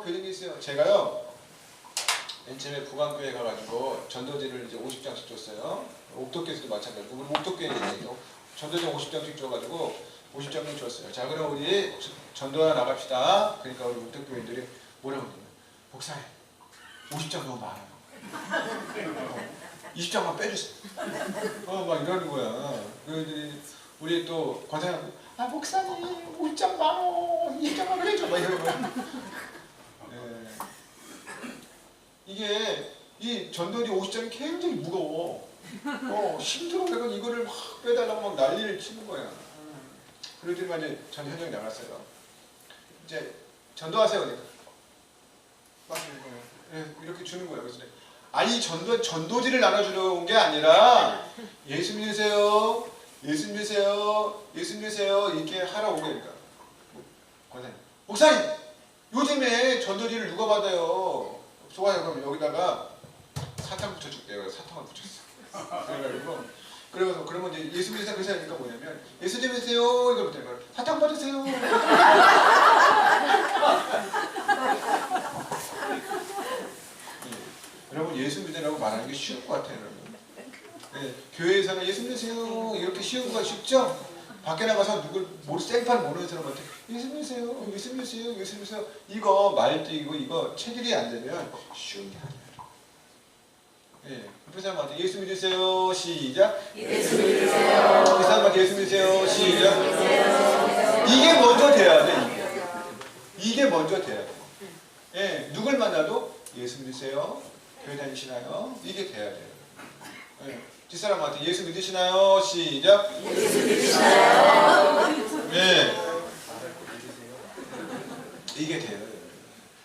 교정이 있어요. 제가요. 맨 처음에 부관교회 가가지고 전도지를 이제 50장씩 줬어요. 옥도교에서도 마찬가지고 이제 전도지 50장씩 줘가지고 50장씩 줬어요. 자 그럼 우리 전도하나 나갑시다. 그러니까 우리 옥도교인들이 뭐라고 그러냐면 목사님 50장 너무 많아요. 20장만 빼주세요. 어 막 이러는 거야. 우리 또 권사님 아 목사님 50장 많어 20장만 빼줘 막 이러는 거야. 예. 이게 이 전도지 50장이 굉장히 무거워. 어, 힘들어 내가 이거를 막 빼달라고 막 난리를 치는 거야. 그러더니만 이제 전 현장 나갔어요. 이제 전도하세요. 그러니까. 막 이러는 거예요. 예, 이렇게 주는 거예요. 그래서 아니 전도 전도지를 나눠주러 온게 아니라 예수 믿으세요. 예수 믿으세요. 예수 믿으세요. 이렇게 온 거니까. 권사님. 목사님. 요즘에 전도지를 누가 받아요? 좋아요. 그럼 여기다가 사탕 붙여줄게요. 사탕을 붙였어. 그래가지고 그래서 그러면 이제 예수 믿으세요. 그래서 하니까 뭐냐면 예수 믿으세요. 이거 붙는 거야. 사탕 받으세요. 예. 여러분 예수 믿으라고 말하는 게 쉬운 것 같아요. 여러분. 예, 교회에서는 예수 믿으세요. 이렇게 쉬운 거 쉽죠? 밖에 나가서 누굴 모르 생판 모르는 사람한테 예수 믿으세요, 예수 믿으세요, 예수 믿으세요. 이거 말뛰고 이거 체질이 안 되면 쉬운 게 아니에요. 예, 그 사람한테 예수 믿으세요. 시작. 예수 믿으세요. 그 사람한테 예수 믿으세요. 시작. 이게 먼저 돼야 돼. 이게 이게 먼저 돼야 돼. 예, 누굴 만나도 예수 믿으세요. 교회 다니시나요? 이게 돼야 돼요. 예, 뒷사람한테 예수 믿으시나요? 시작. 예수 믿으시나요? 예. 이게 돼요.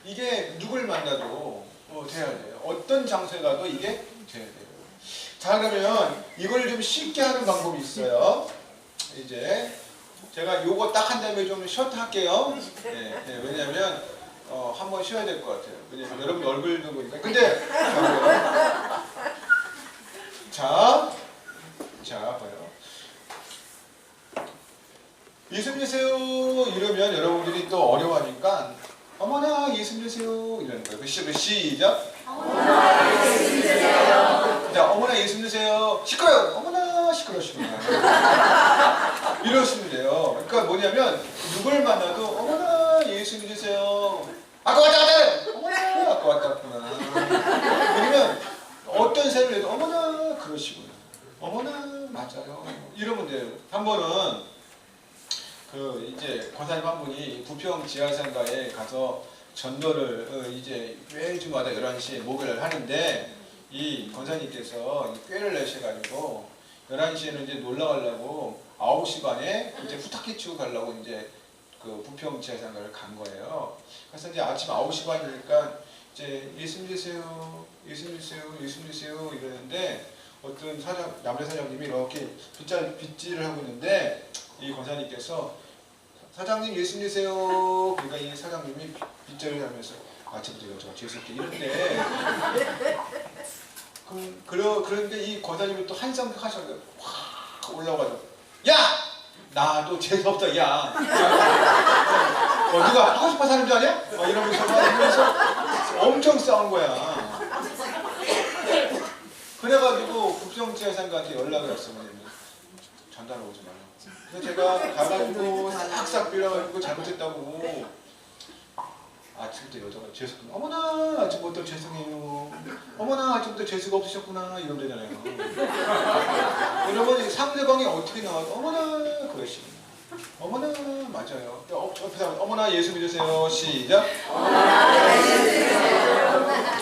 이게 누굴 만나도 어, 돼야 돼요. 어떤 장소에 가도 이게 돼야 돼요. 자 그러면 이걸 좀 쉽게 하는 방법이 있어요. 이제 제가 요거 딱 한 다음에 좀 쉬었다 할게요. 예, 예, 왜냐하면 어, 한번 쉬어야 될 것 같아요. 왜냐면 여러분 얼굴도 보니까 근데 저기요. 자, 자 봐요. 예수 믿으세요 이러면 여러분들이 또 어려워하니까 어머나 예수 믿으세요 이러는 거예요. 그 시, 그 시작. 자, 어머나 예수 믿으세요. 시끄러요. 어머나 시끄러시구나. 이러시면 돼요. 그러니까 뭐냐면 누굴 만나도 어머나 예수 믿으세요. 아까 왔다 갔다. 어머나 아까 왔다 갔구나. 왜냐면 어떤 세를 해도 어머나 그러시구나. 어머나 맞아요. 이러면 돼요. 한 번은 그 이제 권사님 한 분이 부평 지하상가에 가서 전도를 어, 이제 매주마다 11시에 목요일 하는데 이 권사님께서 이 꾀를 내셔가지고 11시에는 이제 놀러 가려고 9시 반에 이제 후타키 치고 가려고 이제 그 부평 지하상가를 간 거예요. 그래서 이제 아침 9시 반이니까 이제 예수 믿으세요, 예수 믿으세요, 예수 믿으세요 이러는데 어떤 사장, 남자 사장님이 이렇게 빗질, 빗질을 하고 있는데 이 권사님께서 사장님 예수 믿으세요. 그러니까 이 사장님이 빗질을 하면서 아침부터 여자가 죄송게 이런데 그, 그러, 그런데 이 권사님이 또 한성격 하셔서 확 올라와가지고 야! 나도 재수없다 야! 어, 네가 하고 하는 줄 아냐? 막 이러면서 막 이러면서 엄청 싸운 거야. 그래가지고 국정지하상가한테 연락을 했어. 뭐냐면 전달 오지 말라 고. 그래서 제가 가가지고 싹싹 빌어가지고 잘못했다고. 아침부터 여자가 죄송, 어머나 아침부터 죄송해요. 어머나 아침부터 죄수가 없으셨구나 이러면 되잖아요. 여러분 상대방이 어떻게 나와도 어머나 그러시구나. 어머나 맞아요. 어, 옆에 사람 어머나 예수 믿으세요. 시작.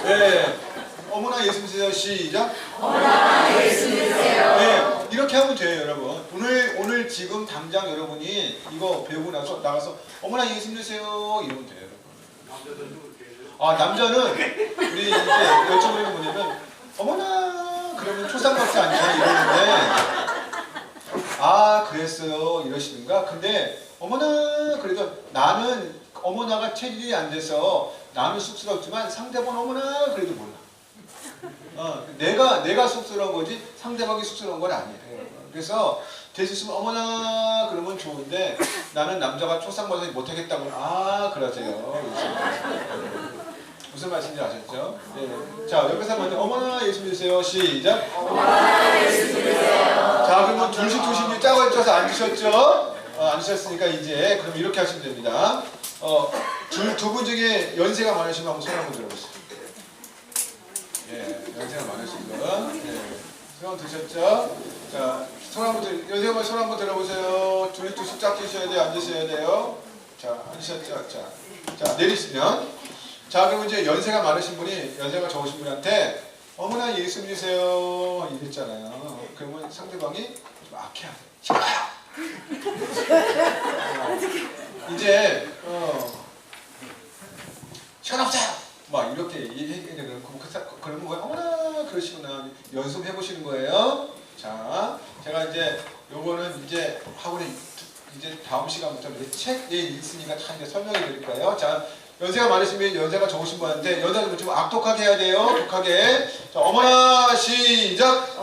네. 어머나 예수 믿으세요. 시작. 예수 믿으세요. 네, 이렇게 하면 돼요, 여러분. 오늘 오늘 지금 당장 여러분이 이거 배우고 나서 나가서 어머나 예수 믿으세요 이러면 돼요, 여러분. 아 남자는 우리 이제 여쭤보는 게 뭐냐면 어머나 그러면 초상박사 아니야 이러는데 아 그랬어요 이러시는가? 근데 어머나 그래도 나는 어머나가 체질이 안 돼서 나는 쑥스럽지만 상대방 어머나 그래도 몰라. 어, 내가 내가 쑥스러운 거지 상대방이 쑥스러운 건 아니에요. 그래서 될 수 있으면 어머나 그러면 좋은데 나는 남자가 초상박사 못하겠다고 아 그러세요. 무슨 말씀인지 아셨죠? 예. 자, 옆에 사람한테 어머나 예수 믿으세요. 시작. 자, 그러면 둘씩 둘씩 짝을 쪄서 앉으셨죠? 어, 앉으셨으니까 이제 그럼 이렇게 하시면 됩니다. 어, 둘두 분 중에 연세가 많으시면 한번 손 한번 들어보세요. 예, 연세가 많으신 분. 예. 손 드셨죠? 자, 손 한번 들, 연세가 손 한번 들어보세요. 둘이 둘씩 짝 드셔야 돼요. 앉으셔야 돼요. 자, 앉으셨죠? 자, 자 내리시면. 자, 그럼 이제 연세가 많으신 분이 연세가 적으신 분한테 어머나 예수 믿으세요 이랬잖아요. 그러면 상대방이 좀 악해하세요. 싫어요. 어, 이제 어, 시간 없어요. 막 이렇게 얘기해 그러면 그 사- 그러면 뭐 어머나 그러시구나 연습해 보시는 거예요. 자, 제가 이제 요거는 이제 학원에 이제 다음 시간부터 이제 책에 있으니까 다 이제 설명해 드릴 거예요. 자, 연세가 많으시면 연세가 적으신 분한테 연세가 좀 악독하게 해야 돼요. 독하게. 자, 어머나 시작.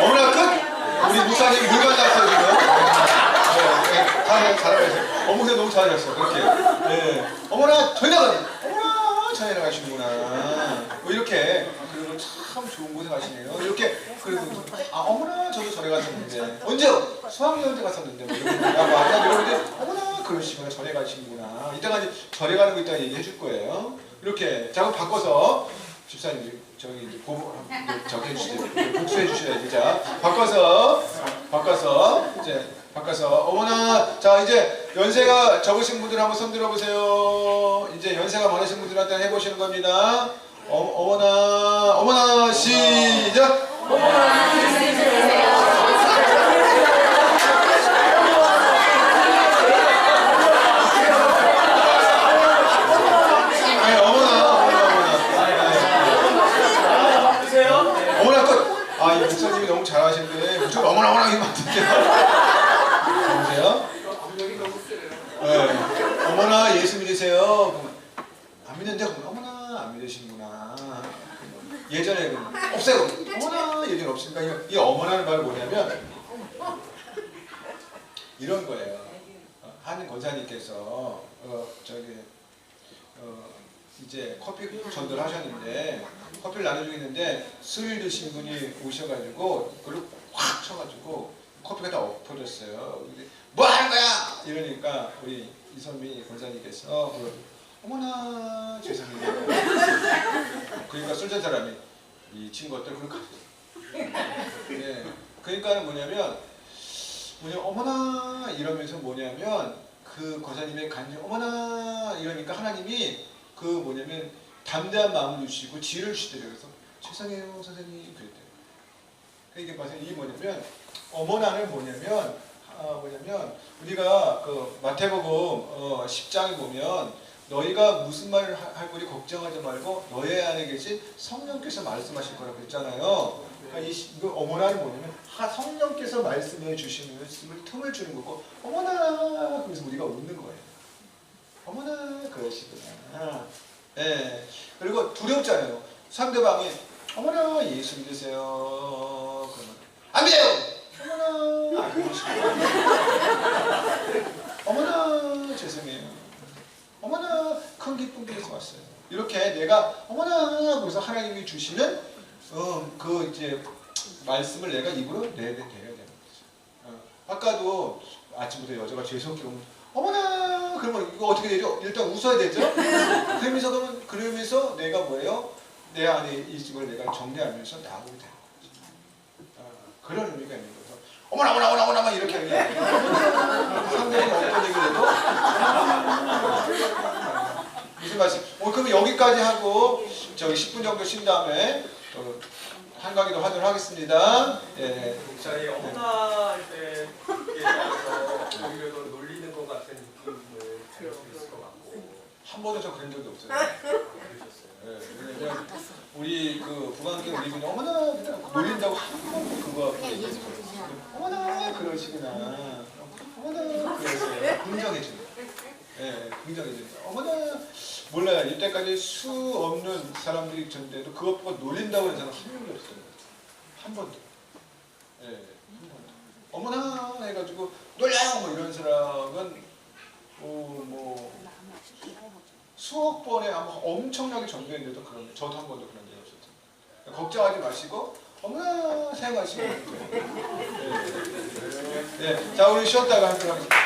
어머나 끝. 우리 목사님 물 받았어요 지금. 네, 네, 다 잘하셨어요. 어머나 너무 잘하셨어. 그렇게. 네. 어머나 저희 나가니. 어머나 저희 나가시는구나. 뭐 이렇게 그리고 참 좋은 곳에 가시네요. 이렇게 그리고 아 어머나 저도 절에 갔었는데 언제 수학여행 때 갔었는데 뭐 이런 거. 야 맞아 이러는데 어머나 그러시구나 절에 가시는구나. 이따가 이제 절에 가는 거 이따가 얘기해 줄 거예요. 이렇게 자 그럼 바꿔서 집사님 저기 이제 보고 저기 해주세요. 복수해 주셔야지. 자 바꿔서 바꿔서 이제 바꿔서 어머나 자 이제 연세가 적으신 분들 한번 손 들어보세요. 이제 연세가 많으신 분들한테 해보시는 겁니다. 어, 어머나 어머나 시작. 아니 어머나 어머나 어머나. 드세요? 어머나 끝! 아, 이 목사님이 너무 잘하시는데, 무슨 어머나 어머나 이거 맞는데. 보세요. 네. 어머나 예수 믿으세요. 그러면 안 믿는데, 그러면 어머나 안 믿으시는구나. 예전에 그러면 없어요. 어머나 예전 없으니까 이, 이 어머나는 말 뭐냐면 이런 거예요. 어, 한 권사님께서 어, 저기 어, 이제 커피 전달 하셨는데 커피를 나눠주고 있는데 술 드신 분이 오셔가지고 그걸 확 쳐가지고 커피가 다 엎어졌어요. 근데 뭐 하는 거야? 이러니까 우리 이선미 권사님께서 그, 어머나 죄송해요. 그러니까 술잔 사람이 이 친구들 그러니까 예. 그러니까 뭐냐면 뭐냐 어머나 이러면서 뭐냐면 그 거사님의 간증 어머나 이러니까 하나님이 그 뭐냐면 담대한 마음을 주시고 지혜를 주시더래요. 그래서 죄송해요 선생님 그랬대요. 그러니까 이게 봐서 이 뭐냐면 어머나는 뭐냐면 아 뭐냐면 우리가 그 마태복음 어, 10장에 보면 너희가 무슨 말을 하- 할 거니 걱정하지 말고 너희 안에 계신 성령께서 말씀하실 거라고 했잖아요. 그러니까 이 어머나는 뭐냐면 하, 성령께서 말씀해 주시는 말씀을 틈을 주는 거고 어머나 그래서 우리가 웃는 거예요. 어머나 그러시구나. 예. 그리고 두렵잖아요. 상대방이 어머나 예수 믿으세요. 그러면 안 믿어요. 어머나 안 믿으시고 어머나 죄송해요. 어머나 큰 기쁨 그래서 왔어요. 내가 어머나 그래서 하나님이 주시는 어, 그 이제 말씀을 내가 입으로 내야 되는 거죠. 어, 아까도 아침부터 여자가 죄송하게 어머나 그러면 이거 어떻게 되죠? 일단 웃어야 되죠? 그러면서 그러면 그러면서 내가 뭐예요? 내 안에 이 집을 내가 정리하면서 나오게 되는 거죠. 어, 그런 의미가 있는 거죠. 어머나 어머나 어머나 어머나 막 이렇게 하는 상대방이 어떤 얘기를 해도 무슨 말씀? 어, 그럼 여기까지 하고 저기 10분 정도 쉰 다음에 또 한강의도 하도록 하겠습니다. 예. 저희 할때 이게 나와서 오히려 놀리는 것 같은 느낌을 들을 수 있을 것 같고 한 번도 저 그런 적이 없어요. 그러셨어요. 예, 왜냐면 우리 그 부관계 우리 분이 어머나 그냥 놀린다고 한 번도 그거 어머나 그러시구나. 어머나 그러세요. 긍정해 주는. 예, 긍정해주는. 어머나 몰라요. 이때까지 수 없는 사람들이 있었는데도 그것보다 놀린다고 하는 사람 한 명도 없어요. 한 번도. 예, 한 번도. 어머나 해가지고 놀라요 뭐 이런 사람은 어, 뭐 수억 번에 아마 엄청나게 전도했는데도 그런 저도 한 번도 그런 적이 없었죠. 걱정하지 마시고 어머나 생각하시면 돼요. 예. 예. 자 우리 쉬었다가 함께 하겠습니다.